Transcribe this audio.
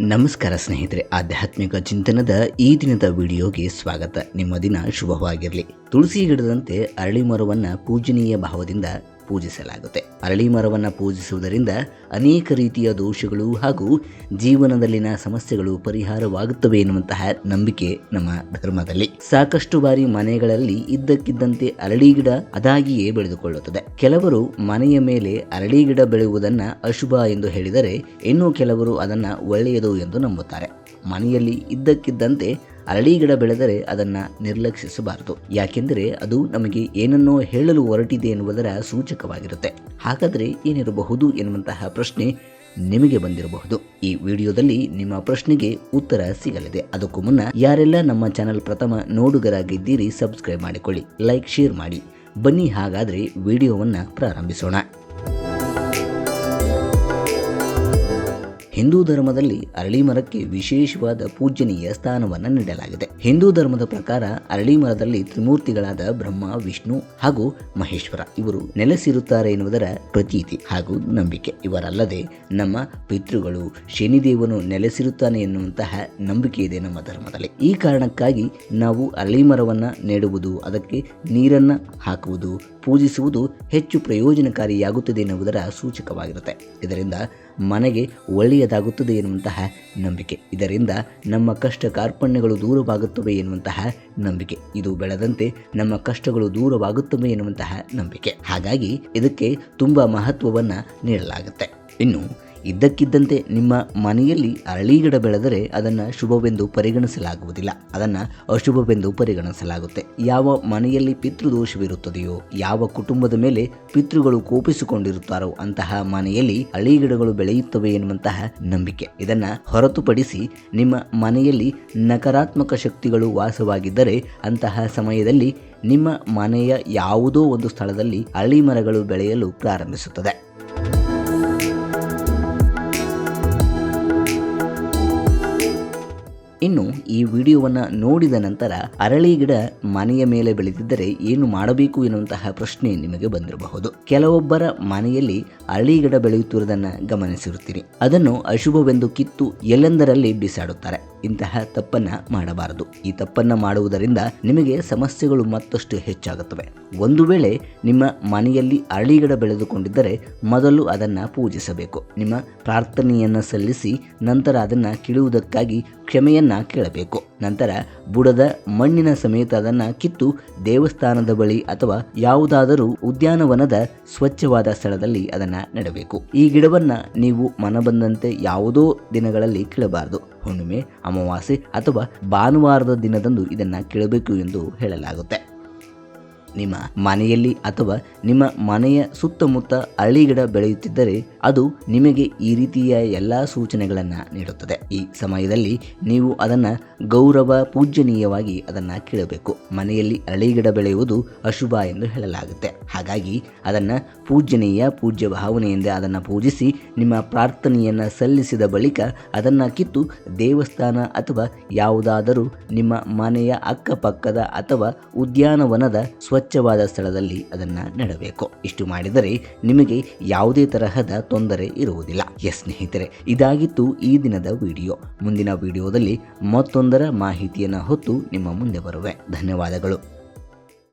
ನಮಸ್ಕಾರ ಸ್ನೇಹಿತರೆ, ಆಧ್ಯಾತ್ಮಿಕ ಚಿಂತನದ ಈ ದಿನದ ವಿಡಿಯೋಗೆ ಸ್ವಾಗತ. ನಿಮ್ಮ ದಿನ ಶುಭವಾಗಿರಲಿ. ತುಳಸಿ ಗಿಡದಂತೆ ಅರಳಿ ಮರವನ್ನು ಪೂಜನೀಯ ಭಾವದಿಂದ ಪೂಜಿಸಲಾಗುತ್ತೆ. ಅರಳಿ ಮರವನ್ನು ಪೂಜಿಸುವುದರಿಂದ ಅನೇಕ ರೀತಿಯ ದೋಷಗಳು ಹಾಗೂ ಜೀವನದಲ್ಲಿನ ಸಮಸ್ಯೆಗಳು ಪರಿಹಾರವಾಗುತ್ತವೆ ಎನ್ನುವಂತಹ ನಂಬಿಕೆ ನಮ್ಮ ಧರ್ಮದಲ್ಲಿ. ಸಾಕಷ್ಟು ಬಾರಿ ಮನೆಗಳಲ್ಲಿ ಇದ್ದಕ್ಕಿದ್ದಂತೆ ಅರಳಿ ಗಿಡ ಅದಾಗಿಯೇ ಬೆಳೆದುಕೊಳ್ಳುತ್ತದೆ. ಕೆಲವರು ಮನೆಯ ಮೇಲೆ ಅರಳಿ ಗಿಡ ಬೆಳೆಯುವುದನ್ನ ಅಶುಭ ಎಂದು ಹೇಳಿದರೆ, ಇನ್ನೂ ಕೆಲವರು ಅದನ್ನ ಒಳ್ಳೆಯದು ಎಂದು ನಂಬುತ್ತಾರೆ. ಮನೆಯಲ್ಲಿ ಇದ್ದಕ್ಕಿದ್ದಂತೆ ಅರಳಿ ಗಿಡ ಬೆಳೆದರೆ ಅದನ್ನು ನಿರ್ಲಕ್ಷಿಸಬಾರದು. ಯಾಕೆಂದರೆ ಅದು ನಮಗೆ ಏನನ್ನೋ ಹೇಳಲು ಹೊರಟಿದೆ ಎನ್ನುವುದರ ಸೂಚಕವಾಗಿರುತ್ತೆ. ಹಾಗಾದರೆ ಏನಿರಬಹುದು ಎನ್ನುವಂತಹ ಪ್ರಶ್ನೆ ನಿಮಗೆ ಬಂದಿರಬಹುದು. ಈ ವಿಡಿಯೋದಲ್ಲಿ ನಿಮ್ಮ ಪ್ರಶ್ನೆಗೆ ಉತ್ತರ ಸಿಗಲಿದೆ. ಅದಕ್ಕೂ ಮುನ್ನ ಯಾರೆಲ್ಲ ನಮ್ಮ ಚಾನೆಲ್ ಪ್ರಥಮ ನೋಡುಗರಾಗಿದ್ದೀರಿ, ಸಬ್ಸ್ಕ್ರೈಬ್ ಮಾಡಿಕೊಳ್ಳಿ, ಲೈಕ್, ಶೇರ್ ಮಾಡಿ. ಬನ್ನಿ ಹಾಗಾದರೆ ವಿಡಿಯೋವನ್ನು ಪ್ರಾರಂಭಿಸೋಣ. ಹಿಂದೂ ಧರ್ಮದಲ್ಲಿ ಅರಳಿ ಮರಕ್ಕೆ ವಿಶೇಷವಾದ ಪೂಜನೀಯ ಸ್ಥಾನವನ್ನು ನೀಡಲಾಗಿದೆ. ಹಿಂದೂ ಧರ್ಮದ ಪ್ರಕಾರ ಅರಳಿ ಮರದಲ್ಲಿ ತ್ರಿಮೂರ್ತಿಗಳಾದ ಬ್ರಹ್ಮ, ವಿಷ್ಣು ಹಾಗೂ ಮಹೇಶ್ವರ ಇವರು ನೆಲೆಸಿರುತ್ತಾರೆ ಎನ್ನುವುದರ ಪ್ರತೀತಿ ಹಾಗೂ ನಂಬಿಕೆ. ಇವರಲ್ಲದೆ ನಮ್ಮ ಪಿತೃಗಳು ಶನಿದೇವನು ನೆಲೆಸಿರುತ್ತಾನೆ ಎನ್ನುವಂತಹ ನಂಬಿಕೆ ಇದೆ ನಮ್ಮ ಧರ್ಮದಲ್ಲಿ. ಈ ಕಾರಣಕ್ಕಾಗಿ ನಾವು ಅರಳಿ ಮರವನ್ನು ನೆಡುವುದು, ಅದಕ್ಕೆ ನೀರನ್ನ ಹಾಕುವುದು ಪೂಜಿಸುವುದು ಹೆಚ್ಚು ಪ್ರಯೋಜನಕಾರಿಯಾಗುತ್ತದೆ ಎನ್ನುವುದರ ಸೂಚಕವಾಗಿರುತ್ತೆ. ಇದರಿಂದ ಮನೆಗೆ ಒಳ್ಳೆಯದಾಗುತ್ತದೆ ಎನ್ನುವಂತಹ ನಂಬಿಕೆ. ಇದರಿಂದ ನಮ್ಮ ಕಷ್ಟ ಕಾರ್ಪಣ್ಯಗಳು ದೂರವಾಗುತ್ತವೆ ಎನ್ನುವಂತಹ ನಂಬಿಕೆ. ಇದು ಬೆಳೆದಂತೆ ನಮ್ಮ ಕಷ್ಟಗಳು ದೂರವಾಗುತ್ತವೆ ಎನ್ನುವಂತಹ ನಂಬಿಕೆ. ಹಾಗಾಗಿ ಇದಕ್ಕೆ ತುಂಬ ಮಹತ್ವವನ್ನು ನೀಡಲಾಗುತ್ತೆ. ಇನ್ನು ಇದ್ದಕ್ಕಿದ್ದಂತೆ ನಿಮ್ಮ ಮನೆಯಲ್ಲಿ ಅರಳಿಗಿಡ ಬೆಳೆದರೆ ಅದನ್ನು ಶುಭವೆಂದು ಪರಿಗಣಿಸಲಾಗುವುದಿಲ್ಲ. ಅದನ್ನು ಅಶುಭವೆಂದು ಪರಿಗಣಿಸಲಾಗುತ್ತೆ. ಯಾವ ಮನೆಯಲ್ಲಿ ಪಿತೃದೋಷವಿರುತ್ತದೆಯೋ, ಯಾವ ಕುಟುಂಬದ ಮೇಲೆ ಪಿತೃಗಳು ಕೋಪಿಸಿಕೊಂಡಿರುತ್ತಾರೋ, ಅಂತಹ ಮನೆಯಲ್ಲಿ ಅಳಿ ಗಿಡಗಳು ಬೆಳೆಯುತ್ತವೆ ಎನ್ನುವಂತಹ ನಂಬಿಕೆ. ಇದನ್ನ ಹೊರತುಪಡಿಸಿ ನಿಮ್ಮ ಮನೆಯಲ್ಲಿ ನಕಾರಾತ್ಮಕ ಶಕ್ತಿಗಳು ವಾಸವಾಗಿದ್ದರೆ, ಅಂತಹ ಸಮಯದಲ್ಲಿ ನಿಮ್ಮ ಮನೆಯ ಯಾವುದೋ ಒಂದು ಸ್ಥಳದಲ್ಲಿ ಅಳಿ ಮರಗಳು ಬೆಳೆಯಲು ಪ್ರಾರಂಭಿಸುತ್ತದೆ. ಇನ್ನು ಈ ವಿಡಿಯೋವನ್ನು ನೋಡಿದ ನಂತರ ಅರಳಿ ಗಿಡ ಮನೆಯ ಮೇಲೆ ಬೆಳೆದಿದ್ದರೆ ಏನು ಮಾಡಬೇಕು ಎನ್ನುವಂತಹ ಪ್ರಶ್ನೆ ನಿಮಗೆ ಬಂದಿರಬಹುದು. ಕೆಲವೊಬ್ಬರ ಮನೆಯಲ್ಲಿ ಅರಳಿ ಗಿಡ ಬೆಳೆಯುತ್ತಿರುವುದನ್ನು ಗಮನಿಸಿರುತ್ತೀರಿ. ಅದನ್ನು ಅಶುಭವೆಂದು ಕಿತ್ತು ಎಲ್ಲೆಂದರಲ್ಲಿ ಬಿಸಾಡುತ್ತಾರೆ. ಇಂತಹ ತಪ್ಪನ್ನ ಮಾಡಬಾರದು. ಈ ತಪ್ಪನ್ನ ಮಾಡುವುದರಿಂದ ನಿಮಗೆ ಸಮಸ್ಯೆಗಳು ಮತ್ತಷ್ಟು ಹೆಚ್ಚಾಗುತ್ತವೆ. ಒಂದು ವೇಳೆ ನಿಮ್ಮ ಮನೆಯಲ್ಲಿ ಅರಳಿಗಿಡ ಬೆಳೆದುಕೊಂಡಿದ್ದರೆ ಮೊದಲು ಅದನ್ನ ಪೂಜಿಸಬೇಕು. ನಿಮ್ಮ ಪ್ರಾರ್ಥನೆಯನ್ನ ಸಲ್ಲಿಸಿ ನಂತರ ಅದನ್ನ ಕೀಳುವುದಕ್ಕಾಗಿ ಕ್ಷಮೆಯನ್ನ ಕೇಳಬೇಕು. ನಂತರ ಬುಡದ ಮಣ್ಣಿನ ಸಮೇತ ಅದನ್ನ ಕಿತ್ತು ದೇವಸ್ಥಾನದ ಬಳಿ ಅಥವಾ ಯಾವುದಾದರೂ ಉದ್ಯಾನವನದ ಸ್ವಚ್ಛವಾದ ಸ್ಥಳದಲ್ಲಿ ಅದನ್ನ ನೆಡಬೇಕು. ಈ ಗಿಡವನ್ನ ನೀವು ಮನಬಂದಂತೆ ಯಾವುದೋ ದಿನಗಳಲ್ಲಿ ಕೀಳಬಾರದು. ಹುಣ್ಣಿಮೆ, ಅಮಾವಾಸ್ಯೆ ಅಥವಾ ಭಾನುವಾರದ ದಿನದಂದು ಇದನ್ನು ಕೇಳಬೇಕು ಎಂದು ಹೇಳಲಾಗುತ್ತೆ. ನಿಮ್ಮ ಮನೆಯಲ್ಲಿ ಅಥವಾ ನಿಮ್ಮ ಮನೆಯ ಸುತ್ತಮುತ್ತ ಅರಳಿಗಿಡ ಬೆಳೆಯುತ್ತಿದ್ದರೆ ಅದು ನಿಮಗೆ ಈ ರೀತಿಯ ಎಲ್ಲ ಸೂಚನೆಗಳನ್ನು ನೀಡುತ್ತದೆ. ಈ ಸಮಯದಲ್ಲಿ ನೀವು ಅದನ್ನು ಗೌರವ ಪೂಜ್ಯನೀಯವಾಗಿ ಅದನ್ನು ಕೇಳಬೇಕು. ಮನೆಯಲ್ಲಿ ಅರಳಿಗಿಡ ಬೆಳೆಯುವುದು ಅಶುಭ ಎಂದು ಹೇಳಲಾಗುತ್ತೆ. ಹಾಗಾಗಿ ಅದನ್ನು ಪೂಜನೀಯ ಪೂಜ್ಯ ಭಾವನೆಯಿಂದ ಅದನ್ನು ಪೂಜಿಸಿ ನಿಮ್ಮ ಪ್ರಾರ್ಥನೆಯನ್ನು ಸಲ್ಲಿಸಿದ ಬಳಿಕ ಅದನ್ನು ಕಿತ್ತು ದೇವಸ್ಥಾನ ಅಥವಾ ಯಾವುದಾದರೂ ನಿಮ್ಮ ಮನೆಯ ಅಕ್ಕಪಕ್ಕದ ಅಥವಾ ಉದ್ಯಾನವನದ ಸ್ವಚ್ಛವಾದ ಸ್ಥಳದಲ್ಲಿ ಅದನ್ನು ನೆಡಬೇಕು. ಇಷ್ಟು ಮಾಡಿದರೆ ನಿಮಗೆ ಯಾವುದೇ ತರಹದ ತೊಂದರೆ ಇರುವುದಿಲ್ಲ. ಎಸ್ ಸ್ನೇಹಿತರೆ, ಇದಾಗಿತ್ತು ಈ ದಿನದ ವಿಡಿಯೋ. ಮುಂದಿನ ವಿಡಿಯೋದಲ್ಲಿ ಮತ್ತೊಂದರ ಮಾಹಿತಿಯನ್ನು ಹೊತ್ತು ನಿಮ್ಮ ಮುಂದೆ ಬರುವೆ. ಧನ್ಯವಾದಗಳು.